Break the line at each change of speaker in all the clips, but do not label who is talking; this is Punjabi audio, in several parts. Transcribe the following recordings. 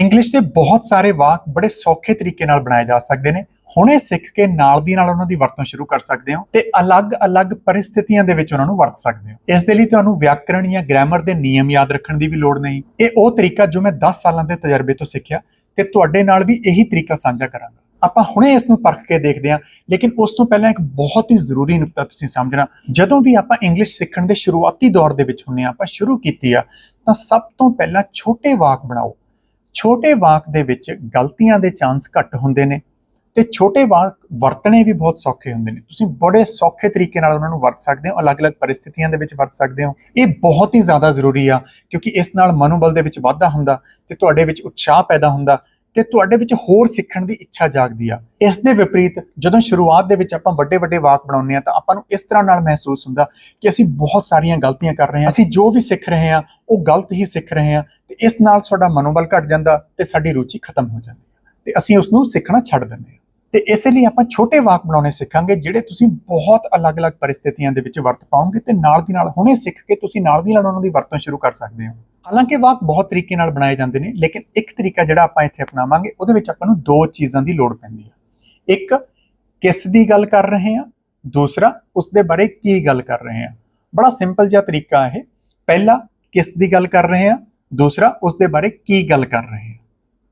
ਇੰਗਲਿਸ਼ ਦੇ ਬਹੁਤ ਸਾਰੇ ਵਾਕ ਬੜੇ ਸੌਖੇ ਤਰੀਕੇ ਨਾਲ ਬਣਾਏ ਜਾ ਸਕਦੇ ਨੇ। ਹੁਣੇ ਸਿੱਖ ਕੇ ਨਾਲ ਦੀ ਨਾਲ ਉਹਨਾਂ ਦੀ ਵਰਤੋਂ ਸ਼ੁਰੂ ਕਰ ਸਕਦੇ ਹੋ ਤੇ ਅਲੱਗ-ਅਲੱਗ ਪਰਿਸਥਿਤੀਆਂ ਦੇ ਵਿੱਚ ਉਹਨਾਂ ਨੂੰ ਵਰਤ ਸਕਦੇ ਹੋ। ਇਸ ਦੇ ਲਈ ਤੁਹਾਨੂੰ ਵਿਆਕਰਣ ਜਾਂ ਗ੍ਰਾਮਰ ਦੇ ਨਿਯਮ ਯਾਦ ਰੱਖਣ ਦੀ ਵੀ ਲੋੜ ਨਹੀਂ। ਇਹ ਉਹ ਤਰੀਕਾ ਜੋ ਮੈਂ 10 ਸਾਲਾਂ ਦੇ ਤਜਰਬੇ ਤੋਂ ਸਿੱਖਿਆ ਤੇ ਤੁਹਾਡੇ ਨਾਲ ਵੀ ਇਹੀ ਤਰੀਕਾ ਸਾਂਝਾ ਕਰਾਂਗਾ। ਆਪਾਂ ਹੁਣੇ ਇਸ ਨੂੰ ਪਰਖ ਕੇ ਦੇਖਦੇ ਹਾਂ, ਲੇਕਿਨ ਉਸ ਤੋਂ ਪਹਿਲਾਂ ਇੱਕ ਬਹੁਤ ਹੀ ਜ਼ਰੂਰੀ ਨੁਕਤਾ ਤੁਸੀਂ ਸਮਝਣਾ। ਜਦੋਂ ਵੀ ਆਪਾਂ ਇੰਗਲਿਸ਼ ਸਿੱਖਣ ਦੇ ਸ਼ੁਰੂਆਤੀ ਦੌਰ ਦੇ ਵਿੱਚ ਹੁੰਨੇ ਆ ਆਪਾਂ ਸ਼ੁਰੂ ਕੀਤੀ ਆ, ਤਾਂ ਸਭ ਤੋਂ ਪਹਿਲਾਂ ਛੋਟੇ ਵਾਕ ਬਣਾਓ। ਛੋਟੇ ਵਾਕ ਦੇ ਵਿੱਚ ਗਲਤੀਆਂ ਦੇ ਚਾਂਸ ਘੱਟ ਹੁੰਦੇ ਨੇ ਤੇ ਛੋਟੇ ਵਾਕ ਵਰਤਣੇ ਵੀ ਬਹੁਤ ਸੌਖੇ ਹੁੰਦੇ ਨੇ। ਤੁਸੀਂ ਬੜੇ ਸੌਖੇ ਤਰੀਕੇ ਨਾਲ ਉਹਨਾਂ ਨੂੰ ਵਰਤ ਸਕਦੇ ਹੋ, ਅਲੱਗ-ਅਲੱਗ ਪਰਿਸਥਿਤੀਆਂ ਦੇ ਵਿੱਚ ਵਰਤ ਸਕਦੇ ਹੋ। ਇਹ ਬਹੁਤ ਹੀ ਜ਼ਿਆਦਾ ਜ਼ਰੂਰੀ ਆ ਕਿਉਂਕਿ ਇਸ ਨਾਲ ਮਨੋਬਲ ਦੇ ਵਿੱਚ ਵਾਧਾ ਹੁੰਦਾ ਤੇ ਤੁਹਾਡੇ ਵਿੱਚ ਉਤਸ਼ਾਹ ਪੈਦਾ ਹੁੰਦਾ ਤੇ ਤੁਹਾਡੇ ਵਿੱਚ ਹੋਰ ਸਿੱਖਣ ਦੀ ਇੱਛਾ ਜਾਗਦੀ ਆ। ਇਸ ਦੇ ਵਿਪਰੀਤ ਜਦੋਂ ਸ਼ੁਰੂਆਤ ਦੇ ਵਿੱਚ ਆਪਾਂ ਵੱਡੇ ਵੱਡੇ ਵਾਕ ਬਣਾਉਂਦੇ ਆ ਤਾਂ ਆਪਾਂ ਨੂੰ ਇਸ ਤਰ੍ਹਾਂ ਨਾਲ ਮਹਿਸੂਸ ਹੁੰਦਾ ਕਿ ਅਸੀਂ ਬਹੁਤ ਸਾਰੀਆਂ ਗਲਤੀਆਂ ਕਰ ਰਹੇ ਹਾਂ। ਅਸੀਂ ਜੋ ਵੀ ਸਿੱਖ ਰਹੇ ਹਾਂ, ਉਹ ਗਲਤ ਹੀ ਸਿੱਖ ਰਹੇ ਹਾਂ ਤੇ ਇਸ ਨਾਲ ਸਾਡਾ ਮਨੋਬਲ ਘਟ ਜਾਂਦਾ ਤੇ ਸਾਡੀ ਰੁਚੀ ਖਤਮ ਹੋ ਜਾਂਦੀ ਹੈ ਤੇ ਅਸੀਂ ਉਸ ਨੂੰ ਸਿੱਖਣਾ ਛੱਡ ਦਿੰਦੇ ਹਾਂ ਤੇ ਇਸੇ ਲਈ ਆਪਾਂ ਛੋਟੇ ਵਾਕ ਬਣਾਉਣੇ ਸਿੱਖਾਂਗੇ, ਜਿਹੜੇ ਤੁਸੀਂ ਬਹੁਤ ਅਲੱਗ-ਅਲੱਗ ਪਰਿਸਥਿਤੀਆਂ ਦੇ ਵਿੱਚ ਵਰਤ ਪਾਓਗੇ ਤੇ ਨਾਲ ਦੀ ਨਾਲ ਹੁਣੇ ਸਿੱਖ ਕੇ ਤੁਸੀਂ ਨਾਲ ਦੀ ਨਾਲ ਉਹਨਾਂ ਦੀ ਵਰਤੋਂ ਸ਼ੁਰੂ ਕਰ ਸਕਦੇ ਹੋ। ਹਾਲਾਂਕਿ ਵਾਕ ਬਹੁਤ ਤਰੀਕੇ ਨਾਲ ਬਣਾਏ ਜਾਂਦੇ ਨੇ, ਲੇਕਿਨ ਇੱਕ ਤਰੀਕਾ ਜਿਹੜਾ ਆਪਾਂ ਇੱਥੇ ਅਪਣਾਵਾਂਗੇ, ਉਹਦੇ ਵਿੱਚ ਆਪਾਂ ਨੂੰ ਦੋ ਚੀਜ਼ਾਂ ਦੀ ਲੋੜ ਪੈਂਦੀ ਹੈ ਇੱਕ, ਕਿਸ ਦੀ ਗੱਲ ਕਰ ਰਹੇ ਹਾਂ? ਦੂਸਰਾ, ਉਸ ਦੇ ਬਾਰੇ ਕੀ ਗੱਲ ਕਰ ਰਹੇ ਹਾਂ? ਬੜਾ ਸਿੰਪਲ ਜਿਹਾ ਤਰੀਕਾ ਹੈ ਪਹਿਲਾ, ਕਿਸ ਦੀ ਗੱਲ ਕਰ ਰਹੇ ਹਾਂ? ਦੂਸਰਾ, ਉਸ ਦੇ ਬਾਰੇ ਕੀ ਗੱਲ ਕਰ ਰਹੇ ਹਾਂ?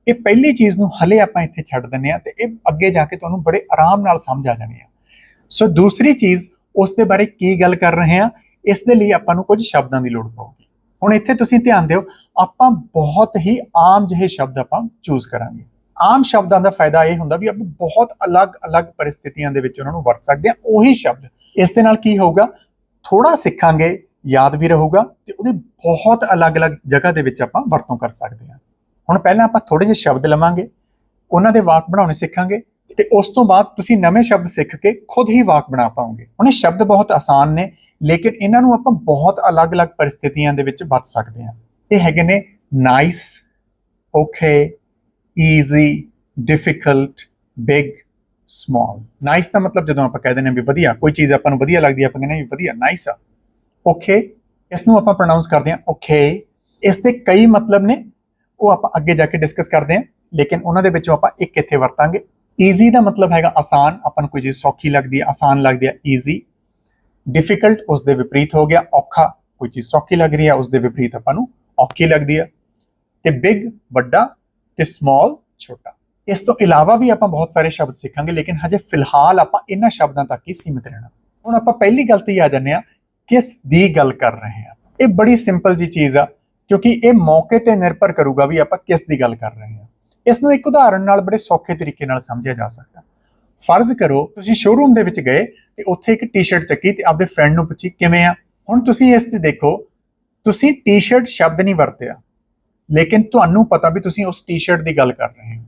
ਇਹ ਪਹਿਲੀ ਚੀਜ਼ ਨੂੰ ਹਲੇ ਆਪਾਂ ਇੱਥੇ ਛੱਡ ਦਿੰਨੇ ਆ ਤੇ ਇਹ ਅੱਗੇ ਜਾ ਕੇ ਤੁਹਾਨੂੰ ਬੜੇ ਆਰਾਮ ਨਾਲ ਸਮਝ ਆ ਜਾਣੀ ਆ। ਸੋ ਦੂਸਰੀ ਚੀਜ਼, ਉਸ ਦੇ ਬਾਰੇ ਕੀ ਗੱਲ ਕਰ ਰਹੇ ਆ ਇਸ ਦੇ ਲਈ ਆਪਾਂ ਨੂੰ ਕੁਝ ਸ਼ਬਦਾਂ ਦੀ ਲੋੜ ਪਊਗੀ। ਹੁਣ ਇੱਥੇ ਤੁਸੀਂ ਧਿਆਨ ਦਿਓ, ਆਪਾਂ ਬਹੁਤ ਹੀ ਆਮ ਜਿਹੇ ਸ਼ਬਦ ਆਪਾਂ ਚੂਜ਼ ਕਰਾਂਗੇ। ਆਮ ਸ਼ਬਦਾਂ ਦਾ ਫਾਇਦਾ ਇਹ ਹੁੰਦਾ ਵੀ ਆਪਾਂ ਬਹੁਤ ਅਲੱਗ-ਅਲੱਗ ਪਰਿਸਥਿਤੀਆਂ ਦੇ ਵਿੱਚ ਉਹਨਾਂ ਨੂੰ ਵਰਤ ਸਕਦੇ ਆ ਉਹੀ ਸ਼ਬਦ। ਇਸ ਦੇ ਨਾਲ ਕੀ ਹੋਊਗਾ? ਥੋੜਾ ਸਿੱਖਾਂਗੇ, ਯਾਦ ਵੀ ਰਹੂਗਾ ਤੇ ਉਹਦੇ ਬਹੁਤ ਅਲੱਗ-ਅਲੱਗ ਜਗ੍ਹਾ ਦੇ ਵਿੱਚ ਆਪਾਂ ਵਰਤੋਂ ਕਰ ਸਕਦੇ ਹਾਂ। ਹੁਣ ਪਹਿਲਾਂ ਆਪਾਂ ਥੋੜੇ ਜਿਹੇ ਸ਼ਬਦ ਲਵਾਂਗੇ, ਉਹਨਾਂ ਦੇ ਵਾਕ ਬਣਾਉਣੇ ਸਿੱਖਾਂਗੇ ਤੇ ਉਸ ਤੋਂ ਬਾਅਦ ਤੁਸੀਂ ਨਵੇਂ ਸ਼ਬਦ ਸਿੱਖ ਕੇ ਖੁਦ ਹੀ ਵਾਕ ਬਣਾ ਪਾਓਗੇ। ਹੁਣ ਇਹ ਸ਼ਬਦ ਬਹੁਤ ਆਸਾਨ ਨੇ, ਲੇਕਿਨ ਇਹਨਾਂ ਨੂੰ ਆਪਾਂ ਬਹੁਤ ਅਲੱਗ-ਅਲੱਗ ਪਰਿਸਥਿਤੀਆਂ ਦੇ ਵਿੱਚ ਵਰਤ ਸਕਦੇ ਹਾਂ। ਇਹ ਹੈਗੇ ਨੇ nice okay easy difficult big small nice ਦਾ ਮਤਲਬ ਜਦੋਂ ਆਪਾਂ ਕਹਿੰਦੇ ਨੇ ਵੀ ਵਧੀਆ, ਕੋਈ ਚੀਜ਼ ਆਪਾਂ ਨੂੰ ਵਧੀਆ ਲੱਗਦੀ ਆਪਾਂ ਕਹਿੰਦੇ ਨੇ ਵੀ ਵਧੀਆ ਨਾਈਸ ਆ। ਓਕੇ ਇਸ ਨੂੰ ਆਪਾਂ ਪ੍ਰੋਨਾਂਸ ਕਰਦੇ ਹਾਂ ਓਕੇ ਇਸ ਦੇ ਕਈ ਮਤਲਬ ਨੇ ਉਹ ਆਪਾਂ ਅੱਗੇ ਜਾ ਕੇ ਡਿਸਕਸ ਕਰਦੇ ਹਾਂ, ਲੇਕਿਨ ਉਹਨਾਂ ਦੇ ਵਿੱਚੋਂ ਆਪਾਂ ਇੱਕ ਇੱਥੇ ਵਰਤਾਂਗੇ। ਈਜ਼ੀ ਦਾ ਮਤਲਬ ਹੈਗਾ ਆਸਾਨ, ਆਪਾਂ ਨੂੰ ਕੋਈ ਚੀਜ਼ ਸੌਖੀ ਲੱਗਦੀ ਹੈ, ਆਸਾਨ ਲੱਗਦੀ ਹੈ ਈਜ਼ੀ ਡਿਫਿਕਲਟ ਉਸ ਦੇ ਵਿਪਰੀਤ ਹੋ ਗਿਆ, ਔਖਾ ਕੋਈ ਚੀਜ਼ ਸੌਖੀ ਲੱਗ ਰਹੀ ਹੈ, ਉਸ ਦੇ ਵਿਪਰੀਤ ਆਪਾਂ ਨੂੰ ਔਖੀ ਲੱਗਦੀ ਹੈ। ਤੇ ਬਿਗ ਵੱਡਾ ਤੇ ਸਮਾਲ ਛੋਟਾ। ਇਸ ਤੋਂ ਇਲਾਵਾ ਵੀ ਆਪਾਂ ਬਹੁਤ ਸਾਰੇ ਸ਼ਬਦ ਸਿੱਖਾਂਗੇ, ਲੇਕਿਨ ਹਜੇ ਫਿਲਹਾਲ ਆਪਾਂ ਇਹਨਾਂ ਸ਼ਬਦਾਂ ਤੱਕ ਹੀ ਸੀਮਿਤ ਰਹਿਣਾ। ਹੁਣ ਆਪਾਂ ਪਹਿਲੀ ਗੱਲ ਤੇ ਆ ਜਾਂਦੇ ਆ ਕਿਸ ਦੀ ਗੱਲ ਕਰ ਰਹੇ ਆ ਇਹ ਬੜੀ ਸਿੰਪਲ ਜੀ ਚੀਜ਼ ਆ। ਕਿਉਂਕਿ ਇਹ ਮੌਕੇ ਤੇ ਨਿਰਭਰ ਕਰੂਗਾ ਵੀ ਆਪਾਂ ਕਿਸ ਦੀ ਗੱਲ ਕਰ ਰਹੇ ਹਾਂ। ਇਸ ਨੂੰ ਇੱਕ ਉਦਾਹਰਣ ਨਾਲ ਬੜੇ ਸੌਖੇ ਤਰੀਕੇ ਨਾਲ ਸਮਝਿਆ ਜਾ ਸਕਦਾ। ਫਰਜ਼ ਕਰੋ, ਤੁਸੀਂ ਸ਼ੋਰੂਮ ਦੇ ਵਿੱਚ ਗਏ ਤੇ ਉੱਥੇ ਇੱਕ ਟੀ-ਸ਼ਰਟ ਚੱਕੀ ਤੇ ਆਪਦੇ ਫਰੈਂਡ ਨੂੰ ਪੁੱਛੀ, ਕਿਵੇਂ ਆ? ਹੁਣ ਤੁਸੀਂ ਇਸ 'ਚ ਦੇਖੋ, ਤੁਸੀਂ ਟੀ-ਸ਼ਰਟ ਸ਼ਬਦ ਨਹੀਂ ਵਰਤਿਆ, ਲੇਕਿਨ ਤੁਹਾਨੂੰ ਪਤਾ ਵੀ ਤੁਸੀਂ ਉਸ ਟੀ-ਸ਼ਰਟ ਦੀ ਗੱਲ ਕਰ ਰਹੇ ਹੋ।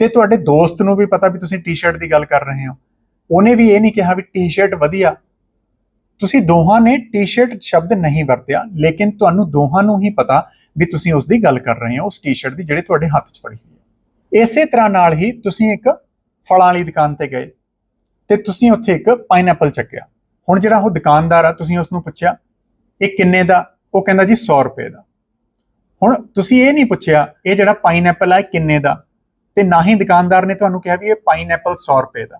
ਤੇ ਤੁਹਾਡੇ ਦੋਸਤ ਨੂੰ ਵੀ ਪਤਾ ਵੀ ਤੁਸੀਂ ਟੀ-ਸ਼ਰਟ ਦੀ ਗੱਲ ਕਰ ਰਹੇ ਹੋ। ਉਹਨੇ ਵੀ ਇਹ ਨਹੀਂ ਕਿਹਾ ਵੀ ਟੀ-ਸ਼ਰਟ ਵਧੀਆ ਤੁਸੀਂ ਦੋਹਾਂ ਨੇ ਟੀ-ਸ਼ਰਟ ਸ਼ਬਦ ਨਹੀਂ ਵਰਤਿਆ, ਲੇਕਿਨ ਤੁਹਾਨੂੰ ਦੋਹਾਂ ਨੂੰ ਹੀ ਪਤਾ ਵੀ ਤੁਸੀਂ ਉਸ ਦੀ ਗੱਲ ਕਰ ਰਹੇ ਹੋ, ਉਸ ਟੀ-ਸ਼ਰਟ ਦੀ ਜਿਹੜੇ ਤੁਹਾਡੇ ਹੱਥ 'ਚ ਫੜੀ ਹੋਈ ਹੈ। ਇਸੇ ਤਰ੍ਹਾਂ ਨਾਲ ਹੀ ਤੁਸੀਂ ਇੱਕ ਫਲਾਂ ਵਾਲੀ ਦੁਕਾਨ ਤੇ ਗਏ ਤੇ ਤੁਸੀਂ ਉੱਥੇ ਇੱਕ ਪਾਈਨਐਪਲ ਚੱਕਿਆ। ਹੁਣ ਜਿਹੜਾ ਉਹ ਦੁਕਾਨਦਾਰ ਆ, ਤੁਸੀਂ ਉਸ ਨੂੰ ਪੁੱਛਿਆ, ਇਹ ਕਿੰਨੇ ਦਾ? ਉਹ ਕਹਿੰਦਾ ਜੀ 100 ਰੁਪਏ ਦਾ। ਹੁਣ ਤੁਸੀਂ ਇਹ ਨਹੀਂ ਪੁੱਛਿਆ, ਇਹ ਜਿਹੜਾ ਪਾਈਨਐਪਲ ਆ ਕਿੰਨੇ ਦਾ? ਤੇ ਨਾ ਹੀ ਦੁਕਾਨਦਾਰ ਨੇ ਤੁਹਾਨੂੰ ਕਿਹਾ ਵੀ ਇਹ ਪਾਈਨਐਪਲ 100 ਰੁਪਏ ਦਾ।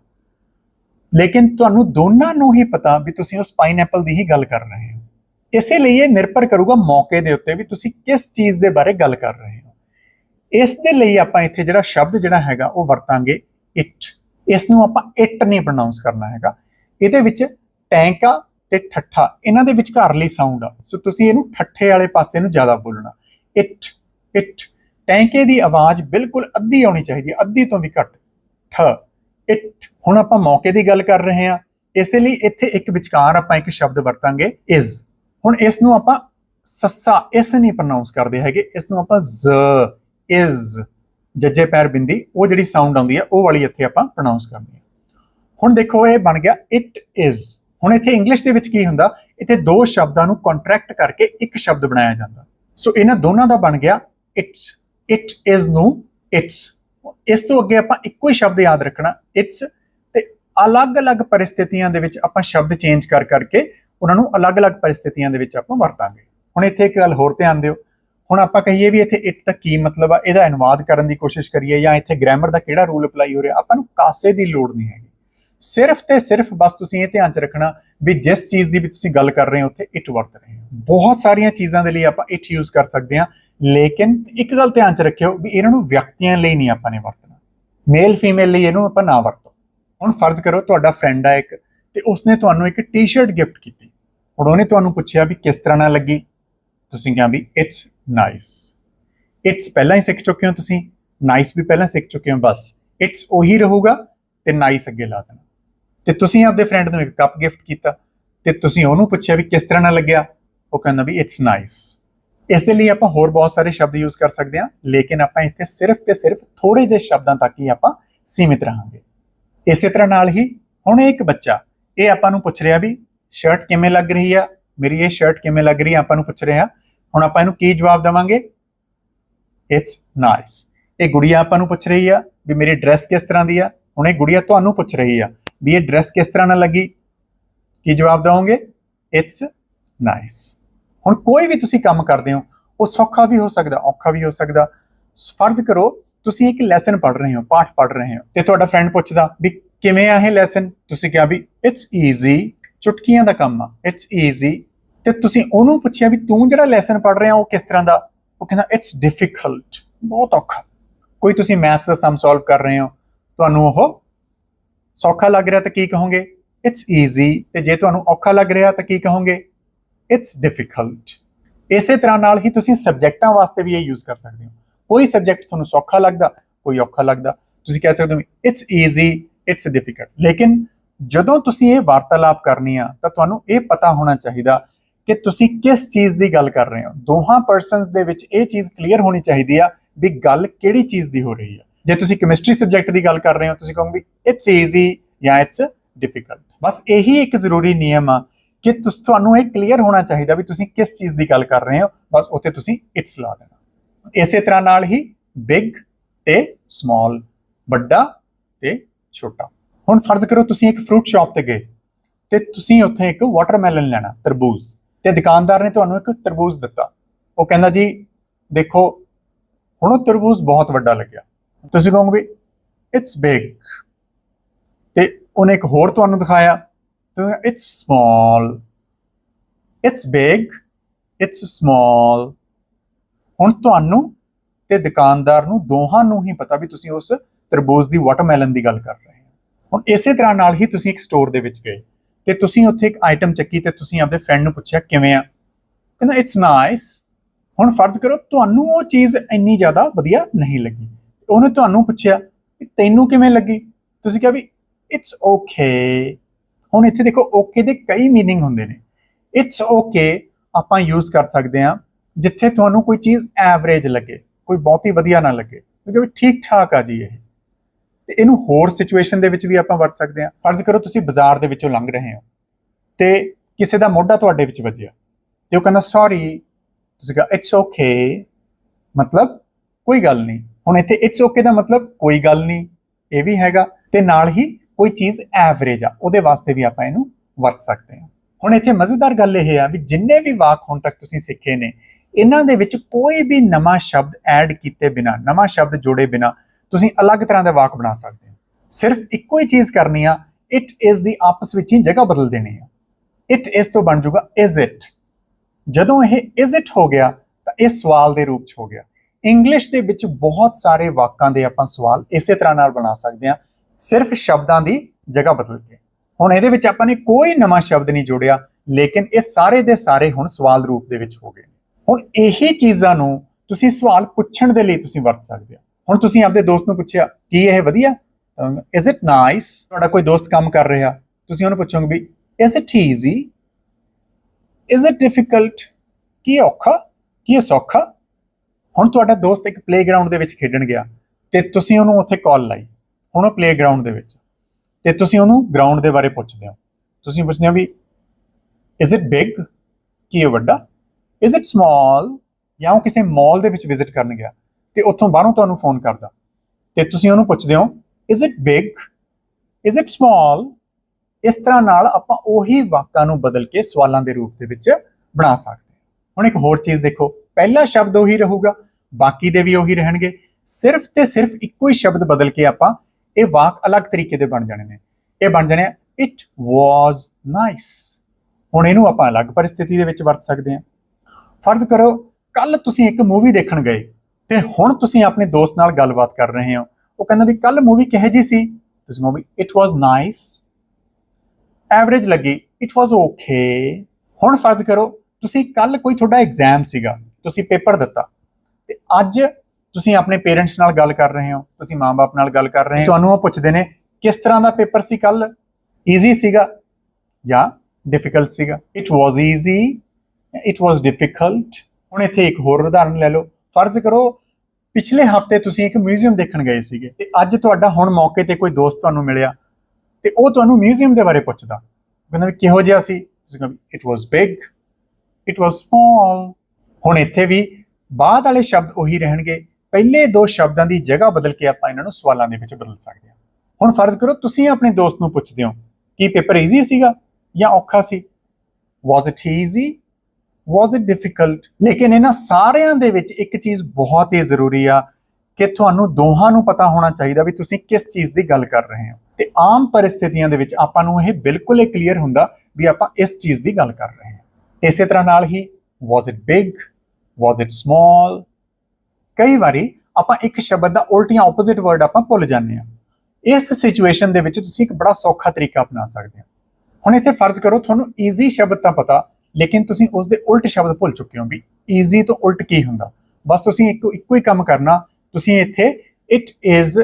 ਲੇਕਿਨ ਤੁਹਾਨੂੰ ਦੋਨਾਂ ਨੂੰ ਹੀ ਪਤਾ ਵੀ ਤੁਸੀਂ ਉਸ ਪਾਈਨਐਪਲ ਦੀ ਹੀ ਗੱਲ ਕਰ ਰਹੇ ਹੋ। ਇਸੇ ਲਈ ਇਹ ਨਿਰਭਰ ਕਰੂਗਾ ਮੌਕੇ ਦੇ ਉੱਤੇ ਵੀ ਤੁਸੀਂ ਕਿਸ ਚੀਜ਼ ਦੇ ਬਾਰੇ ਗੱਲ ਕਰ ਰਹੇ ਹੋ। ਇਸ ਦੇ ਲਈ ਆਪਾਂ ਇੱਥੇ ਜਿਹੜਾ ਸ਼ਬਦ ਜਿਹੜਾ ਹੈਗਾ ਉਹ ਵਰਤਾਂਗੇ ਇਟ ਇਸ ਨੂੰ ਆਪਾਂ ਇਟ ਨਹੀਂ ਪ੍ਰੋਨਾਂਸ ਕਰਨਾ ਹੈਗਾ। ਇਹਦੇ ਵਿੱਚ ਟੈਂਕਾ ਤੇ ਠੱਠਾ, ਇਹਨਾਂ ਦੇ ਵਿਚਕਾਰਲੀ ਸਾਊਂਡ ਆ। ਸੋ ਤੁਸੀਂ ਇਹਨੂੰ ਠੱਠੇ ਵਾਲੇ ਪਾਸੇ ਨੂੰ ਜ਼ਿਆਦਾ ਬੋਲਣਾ। ਇਟ ਇਟ ਟੈਂਕੇ ਦੀ ਆਵਾਜ਼ ਬਿਲਕੁਲ ਅੱਧੀ ਆਉਣੀ ਚਾਹੀਦੀ ਹੈ, ਅੱਧੀ ਤੋਂ ਵੀ ਘੱਟ। ਠ। ਹੁਣ ਆਪਾਂ ਮੌਕੇ ਦੀ ਗੱਲ ਕਰ ਰਹੇ ਹਾਂ। ਇਸੇ ਲਈ ਇੱਥੇ ਇੱਕ ਵਿਚਕਾਰ ਆਪਾਂ ਇੱਕ ਸ਼ਬਦ ਵਰਤਾਂਗੇ ਇਜ਼ ਹੁਣ ਇਸ ਨੂੰ ਆਪਾਂ ਸੱਸਾ, ਇਸ ਨਹੀਂ ਪ੍ਰੋਨਾਂਸ ਕਰਦੇ ਹੈਗੇ, ਇਸ ਨੂੰ ਆਪਾਂ ਜ਼, is ਜੱਜੇ ਪੈਰ ਬਿੰਦੀ, ਉਹ ਜਿਹੜੀ ਸਾਊਂਡ ਆਉਂਦੀ ਹੈ ਉਹ ਵਾਲੀ ਇੱਥੇ ਆਪਾਂ ਪ੍ਰੋਨਾਂਸ ਕਰਨੀ ਹੈ। ਹੁਣ ਦੇਖੋ, ਇਹ ਬਣ ਗਿਆ ਇਟ ਇਜ਼ ਹੁਣ ਇੱਥੇ ਇੰਗਲਿਸ਼ ਦੇ ਵਿੱਚ ਕੀ ਹੁੰਦਾ? ਇੱਥੇ ਦੋ ਸ਼ਬਦਾਂ ਨੂੰ ਕੰਟਰੈਕਟ ਕਰਕੇ ਇੱਕ ਸ਼ਬਦ ਬਣਾਇਆ ਜਾਂਦਾ। ਸੋ ਇਹਨਾਂ ਦੋਨਾਂ ਦਾ ਬਣ ਗਿਆ ਇਟਸ ਇਟ ਇਜ਼ ਨੂੰ ਇਟਸ ਇਸ ਤੋਂ ਅੱਗੇ ਆਪਾਂ ਇੱਕੋ ਹੀ ਸ਼ਬਦ ਯਾਦ ਰੱਖਣਾ ਇਟਸ ਤੇ ਅਲੱਗ-ਅਲੱਗ ਪਰਿਸਥਿਤੀਆਂ ਦੇ ਵਿੱਚ ਆਪਾਂ ਸ਼ਬਦ ਚੇਂਜ ਕਰ ਕਰਕੇ ਉਹਨਾਂ ਨੂੰ ਅਲੱਗ-ਅਲੱਗ ਪਰਿਸਥਿਤੀਆਂ ਦੇ ਵਿੱਚ ਆਪਾਂ ਵਰਤਾਂਗੇ। ਹੁਣ ਇੱਥੇ ਇੱਕ ਗੱਲ ਹੋਰ ਧਿਆਨ ਦਿਓ। ਹੁਣ ਆਪਾਂ ਕਹੀਏ ਵੀ ਇੱਥੇ ਇਟ ਦਾ ਕੀ ਮਤਲਬ ਆ, ਇਹਦਾ ਅਨੁਵਾਦ ਕਰਨ ਦੀ ਕੋਸ਼ਿਸ਼ ਕਰੀਏ ਜਾਂ ਇੱਥੇ ਗ੍ਰਾਮਰ ਦਾ ਕਿਹੜਾ ਰੂਲ ਅਪਲਾਈ ਹੋ ਰਿਹਾ, ਆਪਾਂ ਨੂੰ ਕਾਸੇ ਦੀ ਲੋੜ ਨਹੀਂ ਹੈਗੀ। ਸਿਰਫ ਤੇ ਸਿਰਫ ਬਸ ਤੁਸੀਂ ਇਹ ਧਿਆਨ ਚ ਰੱਖਣਾ ਵੀ ਜਿਸ ਚੀਜ਼ ਦੀ ਵੀ ਤੁਸੀਂ ਗੱਲ ਕਰ ਰਹੇ ਹੋ, ਉੱਥੇ ਇਟ ਵਰਤ ਰਹੇ ਹੋ। ਬਹੁਤ ਸਾਰੀਆਂ ਚੀਜ਼ਾਂ ਦੇ ਲਈ ਆਪਾਂ ਇਟ ਯੂਜ਼ ਕਰ ਸਕਦੇ ਹਾਂ। ਲੇਕਿਨ ਇੱਕ ਗੱਲ ਧਿਆਨ ਚ ਰੱਖਿਓ ਵੀ ਇਹਨਾਂ ਨੂੰ ਵਿਅਕਤੀਆਂ ਲਈ ਨਹੀਂ ਆਪਾਂ ਨੇ ਵਰਤਣਾ। ਮੇਲ ਫੀਮੇਲ ਲਈ ਇਹਨੂੰ ਆਪਾਂ ਨਾ ਵਰਤੋ। ਹੁਣ ਫਰਜ਼ ਕਰੋ ਤੁਹਾਡਾ ਫਰੈਂਡ ਆ ਇੱਕ ਤੇ ਉਸਨੇ ਤੁਹਾਨੂੰ ਇੱਕ ਟੀ-ਸ਼ਰਟ ਗਿਫਟ ਕੀਤੀ। ਹੁਣ ਉਹਨੇ ਤੁਹਾਨੂੰ ਪੁੱਛਿਆ ਵੀ ਕਿਸ ਤਰ੍ਹਾਂ ਨਾਲ ਲੱਗੀ? ਤੁਸੀਂ ਕਿਹਾ ਵੀ ਇਟਸ ਨਾਈਸ ਇਟਸ ਪਹਿਲਾਂ ਹੀ ਸਿੱਖ ਚੁੱਕੇ ਹੋ ਤੁਸੀਂ। ਨਾਈਸ ਵੀ ਪਹਿਲਾਂ ਸਿੱਖ ਚੁੱਕੇ ਹੋ ਬਸ। ਇਟਸ ਉਹੀ ਰਹੂਗਾ ਤੇ ਨਾਈਸ ਅੱਗੇ ਲਾ ਦੇਣਾ। ਤੇ ਤੁਸੀਂ ਆਪਦੇ ਫਰੈਂਡ ਨੂੰ ਇੱਕ ਕੱਪ ਗਿਫਟ ਕੀਤਾ ਤੇ ਤੁਸੀਂ ਉਹਨੂੰ ਪੁੱਛਿਆ ਵੀ ਕਿਸ ਤਰ੍ਹਾਂ ਨਾਲ ਲੱਗਿਆ? ਉਹ ਕਹਿੰਦਾ ਵੀ ਇਟਸ ਨਾਈਸ ਇਸ ਦੇ ਲਈ ਆਪਾਂ ਹੋਰ ਬਹੁਤ ਸਾਰੇ ਸ਼ਬਦ ਯੂਜ਼ ਕਰ ਸਕਦੇ ਹਾਂ, ਲੇਕਿਨ ਆਪਾਂ ਇੱਥੇ ਸਿਰਫ ਤੇ ਸਿਰਫ ਥੋੜੇ ਜਿਹੇ ਸ਼ਬਦਾਂ ਤੱਕ ਹੀ ਆਪਾਂ ਸੀਮਿਤ ਰਹਾਂਗੇ। ਇਸੇ ਤਰ੍ਹਾਂ ਨਾਲ ਹੀ ਹੁਣ ਇਹ ਇੱਕ ਬੱਚਾ, ਇਹ ਆਪਾਂ ਨੂੰ ਪੁੱਛ ਰਿਹਾ ਵੀ, ਸ਼ਰਟ ਕਿਵੇਂ ਲੱਗ ਰਹੀ ਆ? ਮੇਰੀ ਇਹ ਸ਼ਰਟ ਕਿਵੇਂ ਲੱਗ ਰਹੀ ਆ? ਆਪਾਂ ਨੂੰ ਪੁੱਛ ਰਿਹਾ। ਹੁਣ ਆਪਾਂ ਇਹਨੂੰ ਕੀ ਜਵਾਬ ਦੇਵਾਂਗੇ? ਇਟਸ ਨਾਈਸ ਇਹ ਗੁੜੀਆ ਆਪਾਂ ਨੂੰ ਪੁੱਛ ਰਹੀ ਆ ਵੀ, ਮੇਰੀ ਡਰੈਸ ਕਿਸ ਤਰ੍ਹਾਂ ਦੀ ਆ? ਹੁਣ ਇਹ ਗੁੜੀਆ ਤੁਹਾਨੂੰ ਪੁੱਛ ਰਹੀ ਆ ਵੀ, ਇਹ ਡਰੈਸ ਕਿਸ ਤਰ੍ਹਾਂ ਨਾਲ ਲੱਗੀ? ਕੀ ਜਵਾਬ ਦਵੋਗੇ? ਇਟਸ ਨਾਈਸ ਹੁਣ ਕੋਈ ਵੀ ਤੁਸੀਂ ਕੰਮ ਕਰਦੇ ਹੋ, ਉਹ ਸੌਖਾ ਵੀ ਹੋ ਸਕਦਾ, ਔਖਾ ਵੀ ਹੋ ਸਕਦਾ। ਫਰਜ਼ ਕਰੋ, ਤੁਸੀਂ ਇੱਕ ਲੈਸਨ ਪੜ੍ਹ ਰਹੇ ਹੋ, ਪਾਠ ਪੜ੍ਹ ਰਹੇ ਹੋ, ਤੇ ਤੁਹਾਡਾ ਫਰੈਂਡ ਪੁੱਛਦਾ ਵੀ ਕਿਵੇਂ ਆ ਇਹ ਲੈਸਨ ਤੁਸੀਂ ਕਿਹਾ ਵੀ ਇਟਸ ਈਜ਼ੀ ਚੁਟਕੀਆਂ ਦਾ ਕੰਮ ਆ ਇਟਸ ਈਜ਼ੀ ਤੇ ਤੁਸੀਂ ਉਹਨੂੰ ਪੁੱਛਿਆ ਵੀ ਤੂੰ ਜਿਹੜਾ ਲੈਸਨ ਪੜ੍ਹ ਰਿਹਾ, ਉਹ ਕਿਸ ਤਰ੍ਹਾਂ ਦਾ? ਉਹ ਕਹਿੰਦਾ ਇਟਸ ਡਿਫਿਕਲਟ ਬਹੁਤ ਔਖਾ। ਕੋਈ ਤੁਸੀਂ ਮੈਥਸ ਦਾ ਸਮ ਸੋਲਵ ਕਰ ਰਹੇ ਹੋ, ਤੁਹਾਨੂੰ ਉਹ ਸੌਖਾ ਲੱਗ ਰਿਹਾ ਤਾਂ ਕੀ ਕਹੋਗੇ? ਇਟਸ ਈਜ਼ੀ ਤੇ ਜੇ ਤੁਹਾਨੂੰ ਔਖਾ ਲੱਗ ਰਿਹਾ ਤਾਂ ਕੀ ਕਹੋਗੇ? ਇਟਸ ਡਿਫਿਕਲਟ ਇਸੇ ਤਰ੍ਹਾਂ ਨਾਲ ਹੀ ਤੁਸੀਂ ਸਬਜੈਕਟਾਂ ਵਾਸਤੇ ਵੀ ਇਹ ਯੂਜ਼ ਕਰ ਸਕਦੇ ਹੋ। ਕੋਈ ਸਬਜੈਕਟ ਤੁਹਾਨੂੰ ਸੌਖਾ ਲੱਗਦਾ, ਕੋਈ ਔਖਾ ਲੱਗਦਾ। ਤੁਸੀਂ ਕਹਿ ਸਕਦੇ ਹੋ ਇਟਸ ਈਜ਼ੀ ਇਟਸ ਡਿਫਿਕਲਟ ਲੇਕਿਨ ਜਦੋਂ ਤੁਸੀਂ ਇਹ ਵਾਰਤਾਲਾਪ ਕਰਨੀ ਆ, ਤਾਂ ਤੁਹਾਨੂੰ ਇਹ ਪਤਾ ਹੋਣਾ ਚਾਹੀਦਾ ਕਿ ਤੁਸੀਂ ਕਿਸ ਚੀਜ਼ ਦੀ ਗੱਲ ਕਰ ਰਹੇ ਹੋ। ਦੋਹਾਂ ਪਰਸਨਸ ਦੇ ਵਿੱਚ ਇਹ ਚੀਜ਼ ਕਲੀਅਰ ਹੋਣੀ ਚਾਹੀਦੀ ਆ ਵੀ ਗੱਲ ਕਿਹੜੀ ਚੀਜ਼ ਦੀ ਹੋ ਰਹੀ ਆ। ਜੇ ਤੁਸੀਂ ਕੈਮਿਸਟਰੀ ਸਬਜੈਕਟ ਦੀ ਗੱਲ ਕਰ ਰਹੇ ਹੋ, ਤੁਸੀਂ ਕਹੋਗੇ ਇਟਸ ਈਜ਼ੀ ਜਾਂ ਇਟਸ ਡਿਫਿਕਲਟ ਬਸ ਇਹੀ ਇੱਕ ਜ਼ਰੂਰੀ ਨਿਯਮ ਆ ਕਿ ਤੁਸ, ਤੁਹਾਨੂੰ ਇਹ ਕਲੀਅਰ ਹੋਣਾ ਚਾਹੀਦਾ ਵੀ ਤੁਸੀਂ ਕਿਸ ਚੀਜ਼ ਦੀ ਗੱਲ ਕਰ ਰਹੇ ਹੋ। ਬਸ ਉੱਥੇ ਤੁਸੀਂ ਇਟਸ ਲਾ ਦੇਣਾ। ਇਸੇ ਤਰ੍ਹਾਂ ਨਾਲ ਹੀ ਬਿਗ ਤੇ ਸਮਾਲ ਵੱਡਾ ਤੇ ਛੋਟਾ। ਹੁਣ ਫਰਜ਼ ਕਰੋ ਤੁਸੀਂ ਇੱਕ ਫਰੂਟ ਸ਼ਾਪ ਤੇ ਗਏ ਤੇ ਤੁਸੀਂ ਉੱਥੇ ਇੱਕ ਵਾਟਰਮੈਲਨ ਲੈਣਾ, ਤਰਬੂਜ਼। ਤੇ ਦੁਕਾਨਦਾਰ ਨੇ ਤੁਹਾਨੂੰ ਇੱਕ ਤਰਬੂਜ਼ ਦਿੱਤਾ। ਉਹ ਕਹਿੰਦਾ ਜੀ, ਦੇਖੋ, ਹੁਣ ਉਹ ਤਰਬੂਜ਼ ਬਹੁਤ ਵੱਡਾ ਲੱਗਿਆ। ਤੁਸੀਂ ਕਹੋਗੇ ਵੀ ਇਟਸ ਬਿਗ ਤੇ ਉਹਨੇ ਇੱਕ ਹੋਰ ਤੁਹਾਨੂੰ ਦਿਖਾਇਆ। ਤੇ it's small it's big it's small ਹੁਣ ਤੁਹਾਨੂੰ ਤੇ ਦੁਕਾਨਦਾਰ ਨੂੰ ਦੋਹਾਂ ਨੂੰ ਹੀ ਪਤਾ ਵੀ ਤੁਸੀਂ ਉਸ ਤਰਬੂਜ਼ ਦੀ ਵਾਟਰਮੈਲਨ ਦੀ ਗੱਲ ਕਰ ਰਹੇ ਹੋ। ਹੁਣ ਇਸੇ ਤਰ੍ਹਾਂ ਨਾਲ ਹੀ ਤੁਸੀਂ ਇੱਕ ਸਟੋਰ ਦੇ ਵਿੱਚ ਗਏ ਤੇ ਤੁਸੀਂ ਉੱਥੇ ਇੱਕ ਆਈਟਮ ਚੱਕੀ ਤੇ ਤੁਸੀਂ ਆਪਣੇ ਫਰੈਂਡ ਨੂੰ ਪੁੱਛਿਆ ਕਿਵੇਂ ਆ। ਕਹਿੰਦਾ ਇਟਸ ਨਾਈਸ ਹੁਣ ਫਰਜ਼ ਕਰੋ ਤੁਹਾਨੂੰ ਉਹ ਚੀਜ਼ ਇੰਨੀ ਜ਼ਿਆਦਾ ਵਧੀਆ ਨਹੀਂ ਲੱਗੀ। ਉਹਨੇ ਤੁਹਾਨੂੰ ਪੁੱਛਿਆ ਵੀ ਤੈਨੂੰ ਕਿਵੇਂ ਲੱਗੀ? ਤੁਸੀਂ ਕਿਹਾ ਵੀ ਇਟਸ ਓਕੇ ਹੁਣ ਇੱਥੇ ਦੇਖੋ ਓਕੇ ਦੇ ਕਈ मीनिंग ਹੁੰਦੇ ਨੇ ਇਟਸ ਓਕੇ ਆਪਾਂ ਯੂਜ਼ ਕਰ ਸਕਦੇ ਹਾਂ ਜਿੱਥੇ ਤੁਹਾਨੂੰ ਕੋਈ ਚੀਜ਼ ਐਵਰੇਜ ਲੱਗੇ ਕੋਈ ਬਹੁਤੀ ਵਧੀਆ ਨਾ ਲੱਗੇ ਕਿਉਂਕਿ ਵੀ ਠੀਕ ਠਾਕ ਆ ਜੀ ਇਹ ਤੇ ਇਹਨੂੰ ਹੋਰ ਸਿਚੁਏਸ਼ਨ ਦੇ ਵਿੱਚ ਵੀ ਆਪਾਂ ਵਰਤ ਸਕਦੇ ਹਾਂ ਫਰਜ਼ ਕਰੋ ਤੁਸੀਂ ਬਾਜ਼ਾਰ ਦੇ ਵਿੱਚੋਂ ਲੰਘ ਰਹੇ ਹੋ ਤੇ ਕਿਸੇ ਦਾ ਮੋਢਾ ਤੁਹਾਡੇ ਵਿੱਚ ਵੱਜਿਆ ਤੇ ਉਹ ਕਹਿੰਦਾ ਸੌਰੀ ਤੁਸੀਂ ਕਹਾ ਇਟਸ ਓਕੇ ਮਤਲਬ ਕੋਈ ਗੱਲ ਨਹੀਂ ਹੁਣ ਇੱਥੇ ਇਟਸ ਓਕੇ ਦਾ ਮਤਲਬ ਕੋਈ ਗੱਲ ਨਹੀਂ ਇਹ ਵੀ ਹੈਗਾ ਤੇ ਨਾਲ ਹੀ ਕੋਈ ਚੀਜ਼ ਐਵਰੇਜ ਆ, ਉਹਦੇ ਵਾਸਤੇ ਵੀ ਆਪਾਂ ਇਹਨੂੰ ਵਰਤ ਸਕਦੇ ਹਾਂ। ਹੁਣ ਇੱਥੇ ਮਜ਼ੇਦਾਰ ਗੱਲ ਇਹ ਆ ਵੀ ਜਿੰਨੇ ਵੀ ਵਾਕ ਹੁਣ ਤੱਕ ਤੁਸੀਂ ਸਿੱਖੇ ਨੇ, ਇਹਨਾਂ ਦੇ ਵਿੱਚ ਕੋਈ ਵੀ ਨਵਾਂ ਸ਼ਬਦ ਐਡ ਕੀਤੇ ਬਿਨਾ, ਨਵਾਂ ਸ਼ਬਦ ਜੋੜੇ ਬਿਨਾ ਤੁਸੀਂ ਅਲੱਗ ਤਰ੍ਹਾਂ ਦੇ ਵਾਕ ਬਣਾ ਸਕਦੇ ਹੋ। ਸਿਰਫ ਇੱਕੋ ਹੀ ਚੀਜ਼ ਕਰਨੀ ਆ ਇਟ ਇਜ਼ ਦੀ ਆਪਸ ਵਿੱਚ ਹੀ ਜਗ੍ਹਾ ਬਦਲ ਦੇਣੀ ਆ। ਇਟ ਇਸ ਤੋਂ ਬਣ ਜਾਊਗਾ ਇਜ਼ ਇਟ ਜਦੋਂ ਇਹ ਇਜ਼ ਇਟ ਹੋ ਗਿਆ, ਤਾਂ ਇਹ ਸਵਾਲ ਦੇ ਰੂਪ ਚ ਹੋ ਗਿਆ। ਇੰਗਲਿਸ਼ ਦੇ ਵਿੱਚ ਬਹੁਤ ਸਾਰੇ ਵਾਕਾਂ ਦੇ ਆਪਾਂ ਸਵਾਲ ਇਸੇ ਤਰ੍ਹਾਂ ਨਾਲ ਬਣਾ ਸਕਦੇ ਹਾਂ ਸਿਰਫ ਸ਼ਬਦਾਂ ਦੀ ਜਗ੍ਹਾ ਬਦਲ ਕੇ ਹੁਣ ਇਹਦੇ ਵਿੱਚ ਆਪਾਂ ਨੇ ਕੋਈ ਨਵਾਂ ਸ਼ਬਦ ਨਹੀਂ ਜੋੜਿਆ, ਲੇਕਿਨ ਇਹ ਸਾਰੇ ਦੇ ਸਾਰੇ ਹੁਣ ਸਵਾਲ ਰੂਪ ਦੇ ਵਿੱਚ ਹੋ ਗਏ ਹੁਣ ਇਹੀ ਚੀਜ਼ਾਂ ਨੂੰ ਤੁਸੀਂ ਸਵਾਲ ਪੁੱਛਣ ਦੇ ਲਈ ਤੁਸੀਂ ਵਰਤ ਸਕਦੇ ਹੋ। ਹੁਣ ਤੁਸੀਂ ਆਪਣੇ ਦੋਸਤ ਨੂੰ ਪੁੱਛਿਆ, ਕੀ ਇਹ ਵਧੀਆ? ਇਜ਼ ਇਟ ਨਾਈਸ ਤੁਹਾਡਾ ਕੋਈ ਦੋਸਤ ਕੰਮ ਕਰ ਰਿਹਾ, ਤੁਸੀਂ ਉਹਨੂੰ ਪੁੱਛੋਗੇ ਵੀ is it easy is it difficult ਕੀ ਔਖਾ? ਕੀ ਸੌਖਾ? ਹੁਣ ਤੁਹਾਡਾ ਦੋਸਤ ਇੱਕ ਪਲੇਗਰਾਉਂਡ ਦੇ ਵਿੱਚ ਖੇਡਣ ਗਿਆ ਤੇ ਤੁਸੀਂ ਉਹਨੂੰ ਉੱਥੇ ਕਾਲ ਲਾਈ। ਹੁਣ ਉਹ ਪਲੇਗਰਾਉਂਡ ਦੇ ਵਿੱਚ। ਤੇ ਤੁਸੀਂ ਉਹਨੂੰ ਗਰਾਊਂਡ ਦੇ ਬਾਰੇ ਪੁੱਛਦੇ ਹੋ। ਤੁਸੀਂ ਪੁੱਛਦੇ ਹੋ ਵੀ ਇਜ਼ ਇਟ ਬਿਗ ਕੀ ਇਹ ਵੱਡਾ? ਇਜ਼ ਇਟ ਸਮਾਲ ਜਾਂ ਉਹ ਕਿਸੇ ਮਾਲ ਦੇ ਵਿੱਚ ਵਿਜ਼ਿਟ ਕਰਨ ਗਿਆ, ਤੇ ਉੱਥੋਂ ਬਾਹਰੋਂ ਤੁਹਾਨੂੰ ਫੋਨ ਕਰਦਾ। ਤੇ ਤੁਸੀਂ ਉਹਨੂੰ ਪੁੱਛਦੇ ਹੋ is it big is it small ਇਸ ਤਰ੍ਹਾਂ ਨਾਲ ਆਪਾਂ ਉਹੀ ਵਾਕਾਂ ਨੂੰ ਬਦਲ ਕੇ ਸਵਾਲਾਂ ਦੇ ਰੂਪ ਦੇ ਵਿੱਚ ਬਣਾ ਸਕਦੇ ਹਾਂ। ਹੁਣ ਇੱਕ ਹੋਰ ਚੀਜ਼ ਦੇਖੋ, ਪਹਿਲਾ ਸ਼ਬਦ ਉਹੀ ਰਹੂਗਾ, ਬਾਕੀ ਦੇ ਵੀ ਉਹੀ ਰਹਿਣਗੇ। ਸਿਰਫ ਤੇ ਸਿਰਫ ਇੱਕੋ ਹੀ ਸ਼ਬਦ ਬਦਲ ਕੇ ਆਪਾਂ ਇਹ ਵਾਕ ਅਲੱਗ ਤਰੀਕੇ ਦੇ ਬਣ ਜਾਣੇ ਨੇ। ਇਹ ਬਣ ਜਾਣੇ ਇਟ ਵਾਸ ਨਾਈਸ ਹੁਣ ਇਹਨੂੰ ਆਪਾਂ ਅਲੱਗ ਪਰਿਸਥਿਤੀ ਦੇ ਵਿੱਚ ਵਰਤ ਸਕਦੇ ਹਾਂ। ਫਰਜ਼ ਕਰੋ ਕੱਲ ਤੁਸੀਂ ਇੱਕ ਮੂਵੀ ਦੇਖਣ ਗਏ ਤੇ ਹੁਣ ਤੁਸੀਂ ਆਪਣੇ ਦੋਸਤ ਨਾਲ ਗੱਲਬਾਤ ਕਰ ਰਹੇ ਹੋ। ਉਹ ਕਹਿੰਦਾ ਵੀ ਕੱਲ ਮੂਵੀ ਕਿਹੋ ਜੀ ਸੀ? ਤੁਸੀਂ movie it was nice average ਲੱਗੀ ਇਟ ਵਾਸ ਓਕੇ ਹੁਣ ਫਰਜ਼ ਕਰੋ, ਤੁਸੀਂ ਕੱਲ ਕੋਈ ਤੁਹਾਡਾ ਐਗਜ਼ਾਮ ਸੀਗਾ, ਤੁਸੀਂ ਪੇਪਰ ਦਿੱਤਾ ਤੇ ਅੱਜ ਤੁਸੀਂ ਆਪਣੇ ਪੇਰੈਂਟਸ ਨਾਲ ਗੱਲ ਕਰ ਰਹੇ ਹੋ, ਤੁਸੀਂ ਮਾਂ-ਬਾਪ ਨਾਲ ਗੱਲ ਕਰ ਰਹੇ ਹੋ, ਤੁਹਾਨੂੰ ਉਹ ਪੁੱਛਦੇ ਨੇ, ਕਿਸ ਤਰ੍ਹਾਂ ਦਾ ਪੇਪਰ ਸੀ ਕੱਲ ਈਜ਼ੀ ਸੀਗਾ ਜਾਂ ਡਿਫਿਕਲਟ ਸੀਗਾ? It was easy it was difficult ਹੁਣ ਇੱਥੇ ਇੱਕ ਹੋਰ ਉਦਾਹਰਨ ਲੈ ਲਓ। ਫਰਜ਼ ਕਰੋ, ਪਿਛਲੇ ਹਫ਼ਤੇ ਤੁਸੀਂ ਇੱਕ ਮਿਊਜ਼ੀਅਮ ਦੇਖਣ ਗਏ ਸੀਗੇ ਤੇ ਅੱਜ ਤੁਹਾਡਾ ਹੁਣ ਮੌਕੇ ਤੇ ਕੋਈ ਦੋਸਤ ਤੁਹਾਨੂੰ ਮਿਲਿਆ ਤੇ ਉਹ ਤੁਹਾਨੂੰ ਮਿਊਜ਼ੀਅਮ ਦੇ ਬਾਰੇ ਪੁੱਛਦਾ। ਕਹਿੰਦਾ ਵੀ ਕਿਹੋ ਜਿਹਾ ਸੀ? ਤੁਸੀਂ ਕਹਿੰਦੇ it was big it was small ਹੁਣ ਇੱਥੇ ਵੀ ਬਾਅਦ ਵਾਲੇ ਸ਼ਬਦ ਉਹੀ ਰਹਿਣਗੇ। ਪਹਿਲੇ ਦੋ ਸ਼ਬਦਾਂ ਦੀ ਜਗ੍ਹਾ ਬਦਲ ਕੇ ਆਪਾਂ ਇਹਨਾਂ ਨੂੰ ਸਵਾਲਾਂ ਦੇ ਵਿੱਚ ਬਦਲ ਸਕਦੇ ਹਾਂ। ਹੁਣ ਫਰਜ਼ ਕਰੋ ਤੁਸੀਂ ਆਪਣੇ ਦੋਸਤ ਨੂੰ ਪੁੱਛਦੇ ਹੋ, ਕਿ ਪੇਪਰ ਈਜ਼ੀ ਸੀਗਾ ਜਾਂ ਔਖਾ ਸੀ? Was it easy was it difficult ਲੇਕਿਨ ਇਹਨਾਂ ਸਾਰਿਆਂ ਦੇ ਵਿੱਚ ਇੱਕ ਚੀਜ਼ ਬਹੁਤ ਹੀ ਜ਼ਰੂਰੀ ਆ ਕਿ ਤੁਹਾਨੂੰ ਦੋਹਾਂ ਨੂੰ ਪਤਾ ਹੋਣਾ ਚਾਹੀਦਾ ਵੀ ਤੁਸੀਂ ਕਿਸ ਚੀਜ਼ ਦੀ ਗੱਲ ਕਰ ਰਹੇ ਹੋ। ਤੇ ਆਮ ਪਰਿਸਥਿਤੀਆਂ ਦੇ ਵਿੱਚ ਆਪਾਂ ਨੂੰ ਇਹ ਬਿਲਕੁਲ ਹੀ ਕਲੀਅਰ ਹੁੰਦਾ ਵੀ ਆਪਾਂ ਇਸ ਚੀਜ਼ ਦੀ ਗੱਲ ਕਰ ਰਹੇ ਹਾਂ। ਇਸੇ ਤਰ੍ਹਾਂ ਨਾਲ ਹੀ was it big was it small ਕਈ ਵਾਰੀ ਆਪਾਂ ਇੱਕ ਸ਼ਬਦ ਦਾ ਉਲਟੀਆਂ ਆਪੋਜ਼ਿਟ ਵਰਡ ਆਪਾਂ ਭੁੱਲ ਜਾਂਦੇ ਹਾਂ। ਇਸ ਸਿਚੁਏਸ਼ਨ ਦੇ ਵਿੱਚ ਤੁਸੀਂ ਇੱਕ ਬੜਾ ਸੌਖਾ ਤਰੀਕਾ ਅਪਣਾ ਸਕਦੇ ਹੋ। ਹੁਣ ਇੱਥੇ ਫਰਜ਼ ਕਰੋ ਤੁਹਾਨੂੰ ਈਜ਼ੀ ਸ਼ਬਦ ਤਾਂ ਪਤਾ, ਲੇਕਿਨ ਤੁਸੀਂ ਉਸ ਦੇ ਉਲਟ ਸ਼ਬਦ ਭੁੱਲ ਚੁੱਕੇ ਹੋ ਵੀ ਈਜ਼ੀ ਤੋਂ ਉਲਟ ਕੀ ਹੁੰਦਾ। ਬਸ ਤੁਸੀਂ ਇੱਕੋ ਇੱਕੋ ਹੀ ਕੰਮ ਕਰਨਾ, ਤੁਸੀਂ ਇੱਥੇ ਇਟ ਇਜ਼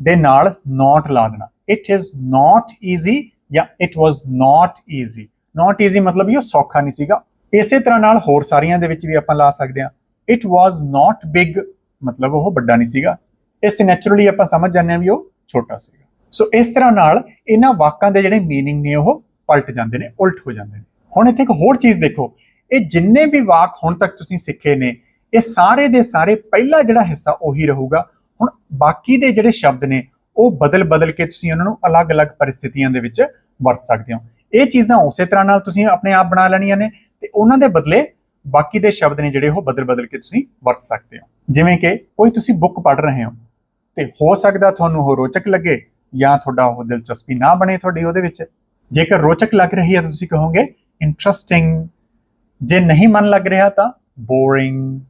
ਦੇ ਨਾਲ ਨਾਟ ਲਾ ਦੇਣਾ। ਇਟ ਇਜ਼ ਨਾਟ ਈਜ਼ੀ ਜਾਂ it was not easy not easy ਮਤਲਬ ਇਹ ਸੌਖਾ ਨਹੀਂ ਸੀਗਾ। ਇਸੇ ਤਰ੍ਹਾਂ ਨਾਲ ਹੋਰ ਸਾਰੀਆਂ ਦੇ ਵਿੱਚ ਵੀ ਆਪਾਂ ਲਾ ਸਕਦੇ ਹਾਂ। ਇਟ ਵਾਸ ਨਾਟ ਬਿਗ ਮਤਲਬ ਉਹ ਵੱਡਾ ਨਹੀਂ ਸੀਗਾ ਇਸ ਨੈਚੁਰਲੀ ਆਪਾਂ ਸਮਝ ਜਾਂਦੇ ਹਾਂ ਵੀ ਉਹ ਛੋਟਾ ਸੀਗਾ ਸੋ ਇਸ ਤਰ੍ਹਾਂ ਨਾਲ ਇਹਨਾਂ ਵਾਕਾਂ ਦੇ ਜਿਹੜੇ मीनिंग ਨੇ ਉਹ ਪਲਟ ਜਾਂਦੇ ਨੇ ਉਲਟ ਹੋ ਜਾਂਦੇ ਨੇ ਹੁਣ ਇੱਥੇ ਇੱਕ ਹੋਰ ਚੀਜ਼ ਦੇਖੋ ਇਹ ਜਿੰਨੇ ਵੀ ਵਾਕ ਹੁਣ ਤੱਕ ਤੁਸੀਂ ਸਿੱਖੇ ਨੇ ਇਹ ਸਾਰੇ ਦੇ ਸਾਰੇ ਪਹਿਲਾ ਜਿਹੜਾ ਹਿੱਸਾ ਉਹੀ ਰਹੂਗਾ ਹੁਣ ਬਾਕੀ ਦੇ ਜਿਹੜੇ ਸ਼ਬਦ ਨੇ ਉਹ ਬਦਲ-ਬਦਲ ਕੇ ਤੁਸੀਂ ਉਹਨਾਂ ਨੂੰ ਅਲੱਗ-ਅਲੱਗ ਪਰਿਸਥਿਤੀਆਂ ਦੇ ਵਿੱਚ ਵਰਤ ਸਕਦੇ ਹੋ ਇਹ ਚੀਜ਼ਾਂ ਉਸੇ ਤਰ੍ਹਾਂ ਨਾਲ ਤੁਸੀਂ ਆਪਣੇ ਆਪ ਬਣਾ ਲੈਣੀਆਂ ਨੇ ਤੇ ਉਹਨਾਂ ਦੇ ਬਦਲੇ ਬਾਕੀ ਦੇ ਸ਼ਬਦ ਨੇ ਜਿਹੜੇ ਉਹ ਬਦਲ-ਬਦਲ ਕੇ ਤੁਸੀਂ ਵਰਤ ਸਕਦੇ ਹੋ। ਜਿਵੇਂ ਕਿ ਕੋਈ ਤੁਸੀਂ ਬੁੱਕ ਪੜ੍ਹ ਰਹੇ ਹੋ ਤੇ ਹੋ ਸਕਦਾ ਤੁਹਾਨੂੰ ਉਹ ਰੋਚਕ ਲੱਗੇ ਜਾਂ ਤੁਹਾਡਾ ਉਹ ਦਿਲਚਸਪੀ ਨਾ ਬਣੇ ਤੁਹਾਡੀ ਉਹਦੇ ਵਿੱਚ। ਜੇਕਰ ਰੋਚਕ ਲੱਗ ਰਹੀ ਹੈ ਤਾਂ ਤੁਸੀਂ ਕਹੋਗੇ ਇੰਟਰਸਟਿੰਗ ਜੇ ਨਹੀਂ ਮਨ ਲੱਗ ਰਿਹਾ ਤਾਂ ਬੋਰਿੰਗ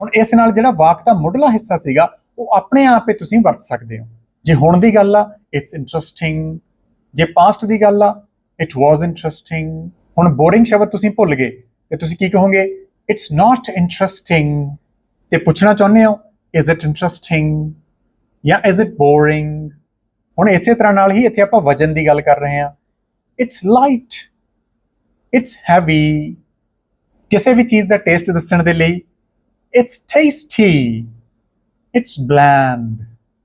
ਹੁਣ ਇਸ ਨਾਲ ਜਿਹੜਾ ਵਾਕ ਦਾ ਮੁੱਢਲਾ ਹਿੱਸਾ ਸੀਗਾ, ਉਹ ਆਪਣੇ ਆਪ ਹੀ ਤੁਸੀਂ ਵਰਤ ਸਕਦੇ ਹੋ। ਜੇ ਹੁਣ ਦੀ ਗੱਲ ਆ ਇਟਸ ਇੰਟਰਸਟਿੰਗ ਜੇ ਪਾਸਟ ਦੀ ਗੱਲ ਆ ਇਟ ਵਾਸ ਇੰਟਰਸਟਿੰਗ ਹੁਣ ਬੋਰਿੰਗ ਸ਼ਬਦ ਤੁਸੀਂ ਭੁੱਲ ਗਏ ਤੇ ਤੁਸੀਂ ਕੀ ਕਹੋਗੇ? ਇਟਸ ਨਾਟ ਇੰਟਰਸਟਿੰਗ ਤੇ ਪੁੱਛਣਾ ਚਾਹੁੰਦੇ ਹੋ ਇਜ਼ ਇਟ ਇੰਟਰਸਟਿੰਗ ਜਾਂ ਇਜ਼ ਇਟ ਬੋਰਿੰਗ ਹੁਣ ਇਸੇ ਤਰ੍ਹਾਂ ਨਾਲ ਹੀ ਇੱਥੇ ਆਪਾਂ ਵਜਨ ਦੀ ਗੱਲ ਕਰ ਰਹੇ ਹਾਂ। ਇਟਸ ਲਾਈਟ ਇਟਸ ਹੈਵੀ ਕਿਸੇ ਵੀ ਚੀਜ਼ ਦਾ ਟੇਸਟ ਦੱਸਣ ਦੇ ਲਈ ਇਟਸ ਟੇਸਟੀ ਇਟਸ ਬਲੈਂਡ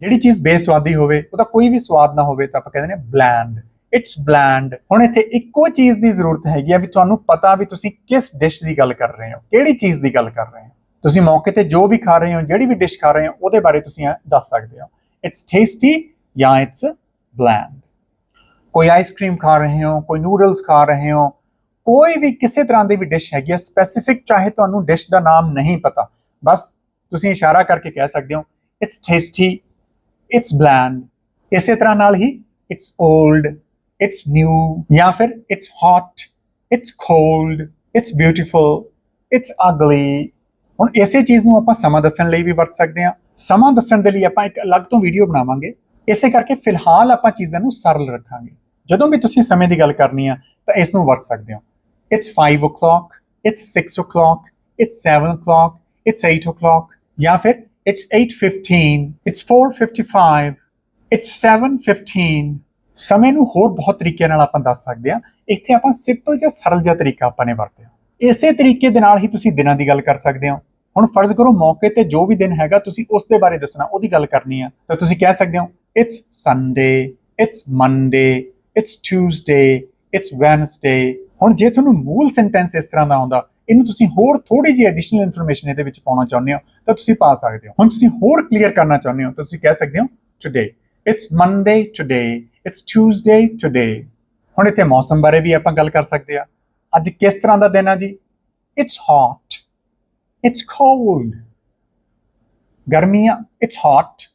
ਜਿਹੜੀ ਚੀਜ਼ ਬੇਸਵਾਦੀ ਹੋਵੇ, ਉਹਦਾ ਕੋਈ ਵੀ ਸਵਾਦ ਨਾ ਹੋਵੇ ਤਾਂ ਆਪਾਂ ਕਹਿੰਦੇ ਨੇ ਬਲੈਂਡ ਇਟਸ ਬਲੈਂਡ ਹੁਣ ਇੱਥੇ ਇੱਕੋ ਚੀਜ਼ ਦੀ ਜ਼ਰੂਰਤ ਹੈਗੀ ਆ ਵੀ ਤੁਹਾਨੂੰ ਪਤਾ ਵੀ ਤੁਸੀਂ ਕਿਸ ਡਿਸ਼ ਦੀ ਗੱਲ ਕਰ ਰਹੇ ਹੋ, ਕਿਹੜੀ ਚੀਜ਼ ਦੀ ਗੱਲ ਕਰ ਰਹੇ ਹੋ। ਤੁਸੀਂ ਮੌਕੇ ਤੇ ਜੋ ਵੀ ਖਾ ਰਹੇ ਹੋ, ਜਿਹੜੀ ਵੀ ਡਿਸ਼ ਖਾ ਰਹੇ ਹੋ, ਉਹਦੇ ਬਾਰੇ ਤੁਸੀਂ ਦੱਸ ਸਕਦੇ ਹੋ। ਇਟਸ ਟੇਸਟੀ ਜਾਂ ਇਟਸ ਬਲੈਂਡ ਕੋਈ ਆਈਸਕ੍ਰੀਮ ਖਾ ਰਹੇ ਹੋ, ਕੋਈ ਨੂਡਲਸ ਖਾ ਰਹੇ ਹੋ, ਕੋਈ ਵੀ ਕਿਸੇ ਤਰ੍ਹਾਂ ਦੀ ਵੀ ਡਿਸ਼ ਹੈਗੀ ਹੈ ਸਪੈਸੀਫਿਕ ਚਾਹੇ ਤੁਹਾਨੂੰ ਡਿਸ਼ ਦਾ ਨਾਮ ਨਹੀਂ ਪਤਾ। ਬਸ ਤੁਸੀਂ ਇਸ਼ਾਰਾ ਕਰਕੇ ਕਹਿ ਸਕਦੇ ਹੋ ਇਟਸ ਟੇਸਟੀ ਇਟਸ ਬਲੈਂਡ ਇਸੇ ਤਰ੍ਹਾਂ ਨਾਲ ਹੀ ਇਟਸ 올ਡ ਇਟਸ ਨਿਊ ਜਾਂ ਫਿਰ it's hot it's cold it's beautiful it's ugly ਹੁਣ ਇਸੇ ਚੀਜ਼ ਨੂੰ ਆਪਾਂ ਸਮਾਂ ਦੱਸਣ ਲਈ ਵੀ ਵਰਤ ਸਕਦੇ ਹਾਂ। ਸਮਾਂ ਦੱਸਣ ਦੇ ਲਈ ਆਪਾਂ ਇੱਕ ਅਲੱਗ ਤੋਂ ਵੀਡੀਓ ਬਣਾਵਾਂਗੇ। ਇਸੇ ਕਰਕੇ ਫਿਲਹਾਲ ਆਪਾਂ ਚੀਜ਼ਾਂ ਨੂੰ ਸਰਲ ਰੱਖਾਂਗੇ। ਜਦੋਂ ਵੀ ਤੁਸੀਂ ਸਮੇਂ ਦੀ ਗੱਲ ਕਰਨੀ ਆ, ਤਾਂ ਇਸ ਨੂੰ ਵਰਤ ਸਕਦੇ ਹੋ। It's 5 o'clock it's 6 o'clock it's 7 o'clock it's 8 o'clock ਜਾਂ ਫਿਰ ਇਟਸ 8:15 ਇਟਸ 4:55 ਇਟਸ 7:15 ਸਮੇਂ ਨੂੰ ਹੋਰ ਬਹੁਤ ਤਰੀਕਿਆਂ ਨਾਲ ਆਪਾਂ ਦੱਸ ਸਕਦੇ ਆ ਇੱਥੇ ਆਪਾਂ ਸਿੰਪਲ ਜਿਹਾ ਸਰਲ ਜਿਹਾ ਤਰੀਕਾ ਆਪਾਂ ਨੇ ਵਰਤਿਆ। ਇਸੇ ਤਰੀਕੇ ਦੇ ਨਾਲ ਹੀ ਤੁਸੀਂ ਦਿਨਾਂ ਦੀ ਗੱਲ ਕਰ ਸਕਦੇ ਹੋ। ਹੁਣ ਫਰਜ਼ ਕਰੋ ਮੌਕੇ ਤੇ ਜੋ ਵੀ ਦਿਨ ਹੈਗਾ ਤੁਸੀਂ ਉਸ ਦੇ ਬਾਰੇ ਦੱਸਣਾ, ਉਹਦੀ ਗੱਲ ਕਰਨੀ ਆ। ਤਾਂ ਤੁਸੀਂ ਕਹਿ ਸਕਦੇ ਹੋ it's Sunday it's Monday it's Tuesday it's Wednesday ਹੁਣ ਜੇ ਤੁਹਾਨੂੰ ਮੂਲ ਸੈਂਟੈਂਸ ਇਸ ਤਰ੍ਹਾਂ ਦਾ ਆਉਂਦਾ, ਇਹਨੂੰ ਤੁਸੀਂ ਹੋਰ ਥੋੜੀ ਜਿਹੀ ਐਡੀਸ਼ਨਲ ਇਨਫੋਰਮੇਸ਼ਨ ਇਹਦੇ ਵਿੱਚ ਪਾਉਣਾ ਚਾਹੁੰਦੇ ਹੋ, ਤਾਂ ਤੁਸੀਂ ਪਾ ਸਕਦੇ ਹੋ। ਹੁਣ ਤੁਸੀਂ ਹੋਰ ਕਲੀਅਰ ਕਰਨਾ ਚਾਹੁੰਦੇ ਹੋ, ਤਾਂ ਤੁਸੀਂ ਕਹਿ ਸਕਦੇ ਹੋ today it's Monday today it's Tuesday today ਹੁਣ ਇੱਥੇ ਮੌਸਮ ਬਾਰੇ ਵੀ ਆਪਾਂ ਗੱਲ ਕਰ ਸਕਦੇ ਆ। ਅੱਜ ਕਿਸ ਤਰ੍ਹਾਂ ਦਾ ਦਿਨ ਆ ਜੀ? It's hot it's cold. ਗਰਮੀਆਂ it's hot.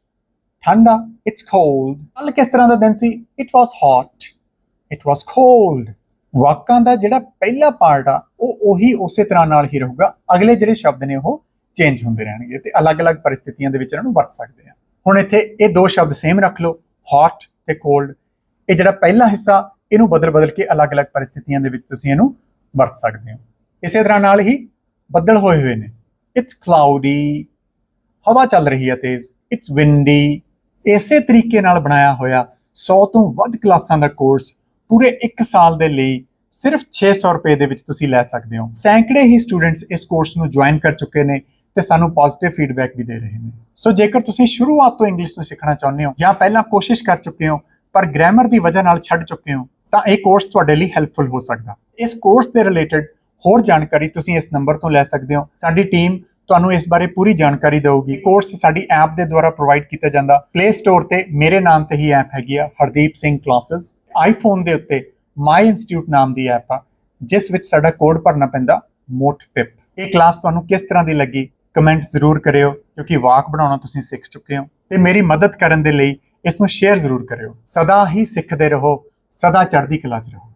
ਠੰਡਾ it's cold. ਕੱਲ ਕਿਸ ਤਰ੍ਹਾਂ ਦਾ ਦਿਨ ਸੀ? It was hot. It was cold. ਵਾਕਾਂ ਦਾ ਜਿਹੜਾ ਪਹਿਲਾ ਪਾਰਟ ਆ, ਉਹ ਉਹੀ ਉਸੇ ਤਰ੍ਹਾਂ ਨਾਲ ਹੀ ਰਹੂਗਾ। ਅਗਲੇ ਜਿਹੜੇ ਸ਼ਬਦ ਨੇ, ਉਹ ਚੇਂਜ ਹੁੰਦੇ ਰਹਿਣਗੇ ਤੇ ਅਲੱਗ-ਅਲੱਗ ਪਰਿਸਥਿਤੀਆਂ ਦੇ ਵਿੱਚ ਇਹਨਾਂ ਨੂੰ ਵਰਤ ਸਕਦੇ ਆ। ਹੁਣ ਇੱਥੇ ਇਹ ਦੋ ਸ਼ਬਦ ਸੇਮ ਰੱਖ ਲਓ, hot ਤੇ ਕੋਲਡ ਇਹ ਜਿਹੜਾ ਪਹਿਲਾ ਹਿੱਸਾ, ਇਹਨੂੰ ਬਦਲ-ਬਦਲ ਕੇ ਅਲੱਗ-ਅਲੱਗ ਪਰਿਸਥਿਤੀਆਂ ਦੇ ਵਿੱਚ ਤੁਸੀਂ ਇਹਨੂੰ ਵਰਤ ਸਕਦੇ ਹੋ। ਇਸੇ ਤਰ੍ਹਾਂ ਨਾਲ ਹੀ ਬੱਦਲ ਹੋਏ ਹੋਏ ਨੇ। ਇਟਸ ਕਲਾਉਡੀ ਹਵਾ ਚੱਲ ਰਹੀ ਹੈ ਤੇਜ਼ ਇਟਸ ਵਿੰਡੀ ਇਸੇ ਤਰੀਕੇ ਨਾਲ ਬਣਾਇਆ ਹੋਇਆ 100 ਤੋਂ ਵੱਧ ਕਲਾਸਾਂ ਦਾ ਕੋਰਸ ਪੂਰੇ 1 ਸਾਲ ਦੇ ਲਈ ਸਿਰਫ 600 ਰੁਪਏ ਦੇ ਵਿੱਚ ਤੁਸੀਂ ਲੈ ਸਕਦੇ ਹੋ। ਸੈਂਕੜੇ ਹੀ ਸਟੂਡੈਂਟਸ ਇਸ ਕੋਰਸ ਨੂੰ ਜੁਆਇਨ ਕਰ ਚੁੱਕੇ ਨੇ ਤੇ ਸਾਨੂੰ ਪੋਜ਼ਿਟਿਵ ਫੀਡਬੈਕ ਵੀ ਦੇ ਰਹੇ ਨੇ। ਸੋ ਜੇਕਰ ਤੁਸੀਂ ਸ਼ੁਰੂਆਤ ਤੋਂ ਇੰਗਲਿਸ਼ ਨੂੰ ਸਿੱਖਣਾ ਚਾਹੁੰਦੇ ਹੋ ਜਾਂ ਪਹਿਲਾਂ ਕੋਸ਼ਿਸ਼ ਕਰ ਚੁੱਕੇ ਹੋ ਪਰ ਗ੍ਰਾਮਰ ਦੀ ਵਜ੍ਹਾ ਨਾਲ ਛੱਡ ਚੁੱਕੇ ਹੋ, ਤਾਂ ਇਹ ਕੋਰਸ ਤੁਹਾਡੇ ਲਈ ਹੈਲਪਫੁਲ ਹੋ ਸਕਦਾ। ਇਸ ਕੋਰਸ ਦੇ ਰਿਲੇਟਡ ਹੋਰ ਜਾਣਕਾਰੀ ਤੁਸੀਂ ਇਸ ਨੰਬਰ ਤੋਂ ਲੈ ਸਕਦੇ ਹੋ। ਸਾਡੀ ਟੀਮ ਤੁਹਾਨੂੰ ਇਸ ਬਾਰੇ ਪੂਰੀ ਜਾਣਕਾਰੀ ਦੇਊਗੀ। ਕੋਰਸ ਸਾਡੀ ਐਪ ਦੇ ਦੁਆਰਾ ਪ੍ਰੋਵਾਈਡ ਕੀਤਾ ਜਾਂਦਾ। ਪਲੇ ਸਟੋਰ ਤੇ ਮੇਰੇ ਨਾਮ ਤੇ ਹੀ ਐਪ ਹੈਗੀ ਆ, ਹਰਦੀਪ ਸਿੰਘ ਕਲਾसेस ਆਈਫੋਨ ਦੇ ਉੱਤੇ ਮਾਈ ਇੰਸਟੀਚਿਊਟ ਨਾਮ ਦੀ ਐਪ ਆ, ਜਿਸ ਵਿੱਚ ਸਾਡਾ ਕੋਡ ਭਰਨਾ ਪੈਂਦਾ ਮੋਟ ਪਿਪ ਇਹ ਕਲਾਸ ਤੁਹਾਨੂੰ ਕਿਸ ਤਰ੍ਹਾਂ ਦੀ ਲੱਗੀ? ਕਮੈਂਟ ਜ਼ਰੂਰ ਕਰਿਓ, ਕਿਉਂਕਿ ਵਾਕ ਬਣਾਉਣਾ ਤੁਸੀਂ ਸਿੱਖ ਚੁੱਕੇ ਹੋ। ਤੇ ਮੇਰੀ ਮਦਦ ਕਰਨ ਦੇ ਲਈ ਇਸ ਨੂੰ ਸ਼ੇਅਰ ਜ਼ਰੂਰ ਕਰਿਓ। ਸਦਾ ਹੀ ਸਿੱਖਦੇ ਰਹੋ ਸਦਾ ਚੜ੍ਹਦੀ ਕਲਾ 'ਚ ਰਹੋ।